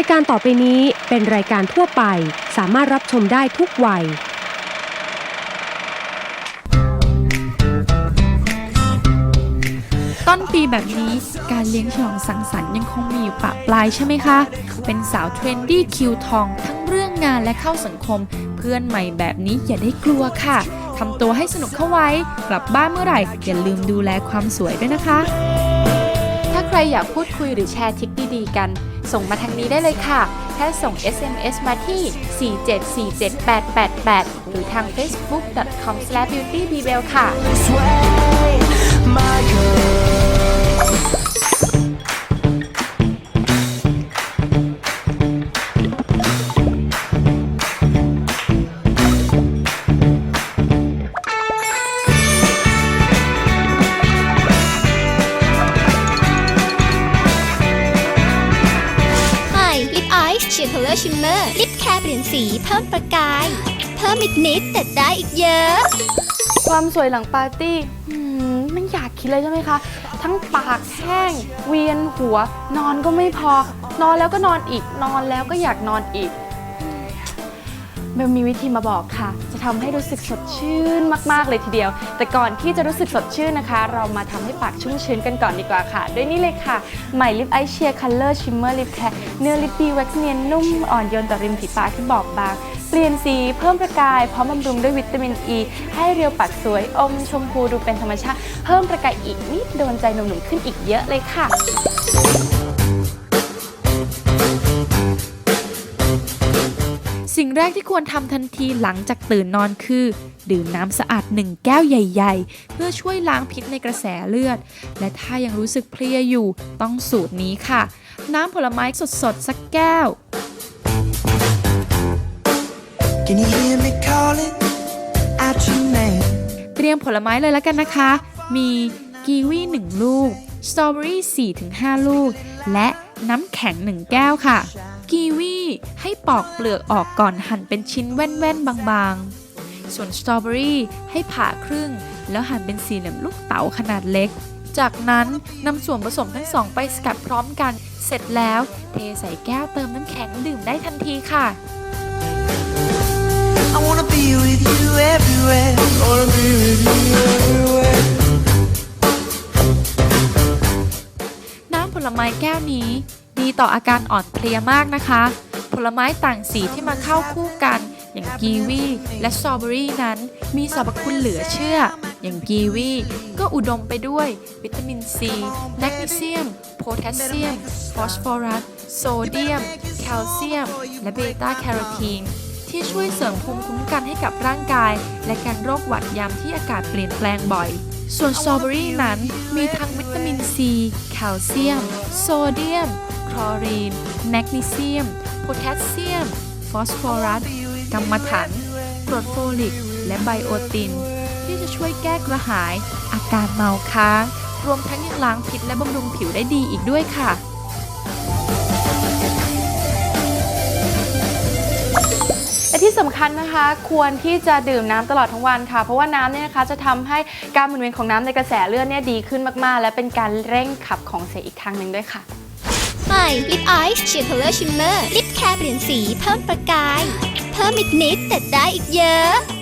ายการต่อไปนี้เป็นรายการทั่วไป สามารถรับชมได้ทุกวัย ต้นปีแบบนี้การเลี้ยงฉลองสังสรรค์ยังคงมีอยู่ปะปลายใช่ไหมคะ เป็นสาวเทรนดี้คิวทองทั้งเรื่องงานและเข้าสังคม เพื่อนใหม่แบบนี้อย่าได้กลัวค่ะทำตัวให้สนุกเข้าไว้ กลับบ้านเมื่อไหร่ อย่าลืมดูแลความสวยด้วยนะคะ ถ้าใครอยากพูดคุยหรือแชร์ทริคดีๆกัน ส่งมาทางนี้ได้เลยค่ะ แค่ส่ง SMS มาที่ 4747888 หรือทาง facebook.com/beautybell ค่ะ อร์ชิมเมอร์ลิปแคร์เปลี่ยนสีเพิ่มประกาย เพิ่มอีกนิดแต่ได้อีกเยอะ ความสวยหลังปาร์ตี้หืมไม่อยากคิดเลยใช่ไหมคะ ทั้งปากแห้ง เวียนหัว นอนก็ไม่พอ นอนแล้วก็นอนอีก นอนแล้วก็อยากนอนอีกเบลมีวิธีมาบอกค่ะจะ ทำให้รู้สึกสดชื่นมากๆเลยทีเดียว แต่ก่อนที่จะรู้สึกสดชื่นนะคะ เรามาทำให้ปากชุ่มชื้นกันก่อนดีกว่าค่ะ ด้วยนี่เลยค่ะใหม่ลิปไอเชียร์คัลเลอร์ชิมเมอร์ลิปแคร์เนื้อลิปดีแว็กซ์เนียนนุ่มอ่อนโยนต่อริมฝีปากที่บอบบางเปลี่ยนสีเพิ่มประกายพร้อมบำรุงด้วยวิตามินอ e, ีให้เรียวปากสวยอมชมพูดูเป็นธรรมชาติ เพิ่มประกายอีกนิดโดนใจหนุ่มๆขึ้นอีกเยอะเลยค่ะ สิ่งแรกที่ควรทำทันทีหลังจากตื่นนอนคือ ดื่มน้ำสะอาด1แก้วใหญ่ ๆ เพื่อช่วยล้างพิษในกระแสเลือด และถ้ายังรู้สึกเพลียอยู่ต้องสูตรนี้ค่ะ น้ำผลไม้สดๆ สักแก้ว Can you hear me calling out your name? เตรียมผลไม้เลยแล้วกันนะคะ มีกีวี 1 ลูก สตรอเบอรี่ 4-5 ลูก และ น้ำแข็ง 1 แก้วค่ะ กีวีให้ปอกเปลือกออกก่อนหั่นเป็นชิ้นแว่นๆ บางๆ ส่วนสตรอเบอรี่ให้ผ่าครึ่ง แล้วหั่นเป็นสี่เหลี่ยมลูกเต๋าขนาดเล็ก จากนั้นนำส่วนผสมทั้งสองไปสกัดพร้อมกัน เสร็จแล้วเทใส่แก้วเติมน้ำแข็งดื่มได้ทันทีค่ะ I wanna be with you everywhere. Wanna be with you everywhere. ลไม้แก้วนี้ ดีต่ออาการอ่อนเพลียมากนะคะ ผลไม้ต่างสีที่มาเข้าคู่กัน อย่างกีวีและสตรอเบอรี่นั้น มีสรรพคุณเหลือเชื่อ อย่างกีวีก็อุดมไปด้วย วิตามินซีแมกนีเซียม โพแทสเซียม ฟอสฟอรัส โซเดียม แคลเซียม และเบต้าแคโรทีนที่ช่วยเสริมภูมิคุ้มกันให้กับร่างกาย และการโรคหวัดยามที่อากาศเปลี่ยนแปลงบ่อย ส่วนสตรอเบอรี่นั้นมีทั้งวิตามินซี แคลเซียม โซเดียม คลอรีน แมกนีเซียม โพแทสเซียม ฟอสฟอรัสกัมมันถันกรดโฟลิก และไบโอติน ที่จะช่วยแก้กระหาย อาการเมาค้าง รวมทั้งยังล้างพิษและบำรุงผิวได้ดีอีกด้วยค่ะ ที่สำคัญนะคะควรที่จะดื่มน้ำตลอดทั้งวันค่ะ เพราะว่าน้ำเนี่ยนะคะจะทำให้การหมุนเวียนของน้ำในกระแสเลือดเนี่ยดีขึ้นมากๆ และเป็นการเร่งขับของเสียอีกทางหนึ่งด้วยค่ะใหม่ลิปอายส์เชียร์คัลเลอร์ชิมเมอร์ลิปแคร์เปลี่ยนสีเพิ่มประกาย เพิ่มอีกนิดแต่ได้อีกเยอะ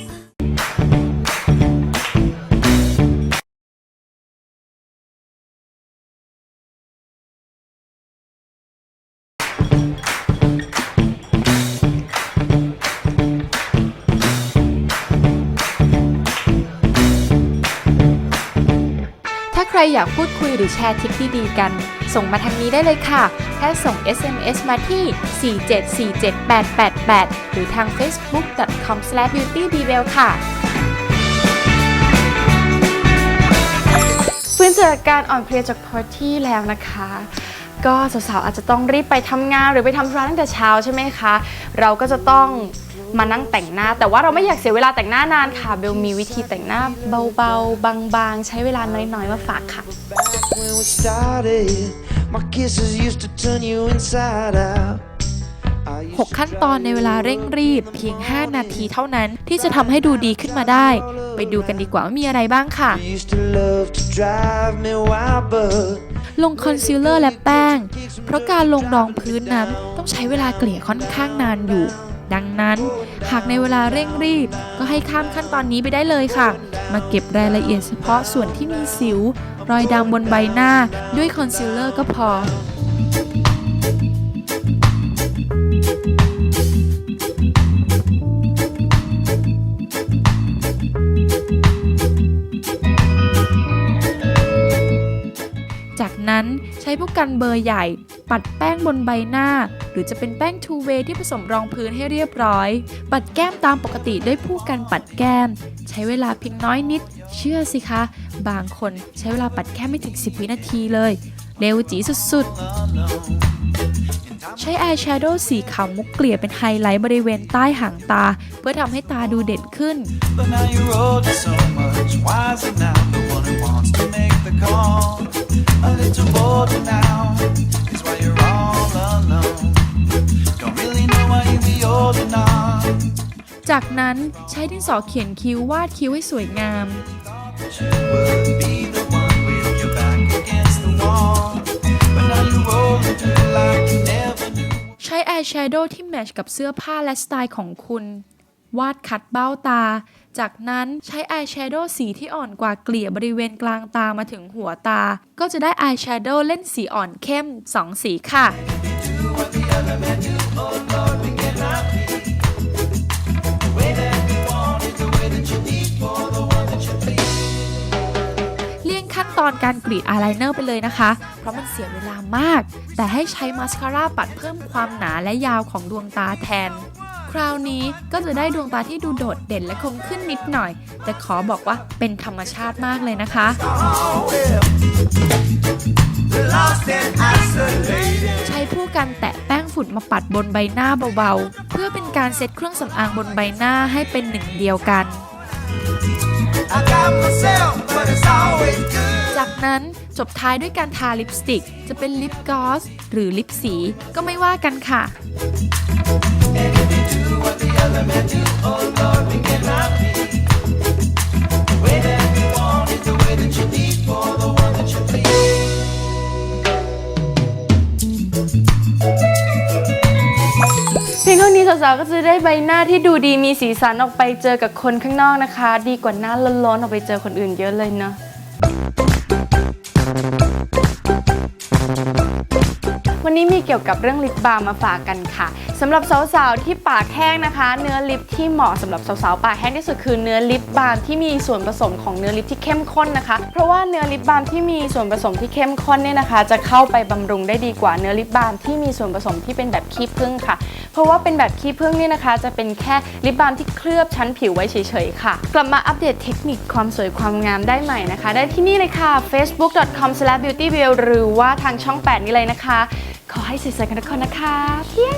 รอยากพูดคุยหรือแชร์ทริคดีๆกัน ส่งมาทางนี้ได้เลยค่ะ แค่ส่ง SMS มาที่ 4747888 หรือทาง facebook.com/beautybell ค่ะฟื้นจากการอ่อนเพลียจากพาร์ตี้แล้วนะคะ ก็สาวๆอาจจะต้องรีบไปทำงานหรือไปทำธุระตั้งแต่เช้าใช่ไหมคะ เราก็จะต้อง มานั่งแต่งหน้า แต่ว่าเราไม่อยากเสียเวลาแต่งหน้านานค่ะ เบลมีวิธีแต่งหน้าเบาๆ บางๆ ใช้เวลาน้อยๆ มาฝากค่ะ 6 ขั้นตอนในเวลาเร่งรีบ เพียง 5 นาทีเท่านั้นที่จะทำให้ดูดีขึ้นมาได้ ไปดูกันดีกว่าว่ามีอะไรบ้างค่ะ ลงคอนซีลเลอร์และแป้ง เพราะการลงรองพื้นนั้นต้องใช้เวลาเกลี่ยค่อนข้างนานอยู่ ดังนั้น หากในเวลาเร่งรีบ ก็ให้ข้ามขั้นตอนนี้ไปได้เลยค่ะ มาเก็บรายละเอียดเฉพาะส่วนที่มีสิว รอยดำบนใบหน้า ด้วยคอนซีลเลอร์ก็พอจากนั้นใช้ผู้กันเบอร์ใหญ่ ปัดแป้งบนใบหน้า หรือจะเป็นแป้ง two way ที่ผสมรองพื้นให้เรียบร้อย ปัดแก้มตามปกติด้วยผู้กันปัดแก้ม ใช้เวลาเพียงน้อยนิด เชื่อสิคะ บางคนใช้เวลาปัดแค่ไม่ถึง 10 วินาทีเลย เร็วจีสุดๆ ใช้อายแชโดว์สีขาวมุกเกลี่ยเป็นไฮไลท์บริเวณใต้หางตา เพื่อทำให้ตาดูเด่นขึ้น A little bored now you're all alone. Don't really know why you be holding on. จากนั้นใช้ดินสอเขียนคิ้ววาดคิ้วให้สวยงาม You would be the one with your back against the wall. But now you're rolling through like you never knew. ใช้อายแชโดว์ที่แมทชกับเสื้อผ้าและสไตล์ของคุณ วาดคัดเบ้าตา จากนั้นใช้อายแชโดว์สีที่อ่อนกว่าเกลี่ยบริเวณกลางตามาถึงหัวตา ก็จะได้อายแชโดว์เล่นสีอ่อนเข้ม 2 สีค่ะ เลี่ยงขั้นตอนการกรีดอายไลเนอร์ไปเลยนะคะ เพราะมันเสียเวลามาก แต่ให้ใช้มาสคาร่าปัดเพิ่มความหนาและยาวของดวงตาแทน คราวนี้ก็จะได้ดวงตาที่ดูโดดเด่นและคมขึ้นนิดหน่อย แต่ขอบอกว่าเป็นธรรมชาติมากเลยนะคะ ใช้ผู้กันแตะแป้งฝุ่นมาปัดบนใบหน้าเบาๆ เพื่อเป็นการเซตเครื่องสำอางบนใบหน้าให้เป็นหนึ่งเดียวกัน จากนั้นจบท้ายด้วยการทาลิปสติก จะเป็นลิปกลอสหรือลิปสีก็ไม่ว่ากันค่ะ เพียงเท่านี้สาวๆก็จะได้ใบหน้าที่ดูดีมีสีสันออกไปเจอกับคนข้างนอกนะคะ ดีกว่าหน้าร้อนๆออกไปเจอคนอื่นเยอะเลยเนาะ วันนี้มีเกี่ยวกับเรื่องลิปบาล์มมาฝากกันค่ะสำหรับสาวๆที่ปากแห้งนะคะ เนื้อลิปที่เหมาะสำหรับสาวๆปากแห้งที่สุดคือเนื้อลิปบาล์มที่มีส่วนผสมของเนื้อลิปที่เข้มข้นนะคะ เพราะว่าเนื้อลิปบาล์มที่มีส่วนผสมที่เข้มข้นเนี่ยนะคะ จะเข้าไปบำรุงได้ดีกว่าเนื้อลิปบาล์มที่มีส่วนผสมที่เป็นแบบขี้ผึ้งค่ะ เพราะว่าเป็นแบบขี้ผึ้งเนี่ยนะคะ จะเป็นแค่ลิปบาล์มที่เคลือบชั้นผิวไว้เฉยๆค่ะ กลับมาอัปเดตเทคนิคความสวยความงามได้ใหม่นะคะ ได้ที่นี่เลยค่ะ facebook.com/beautyville หรือว่าทางช่อง 8 นี้เลยนะคะ ขอให้สวยๆกันทุกคนนะคะเที่ยง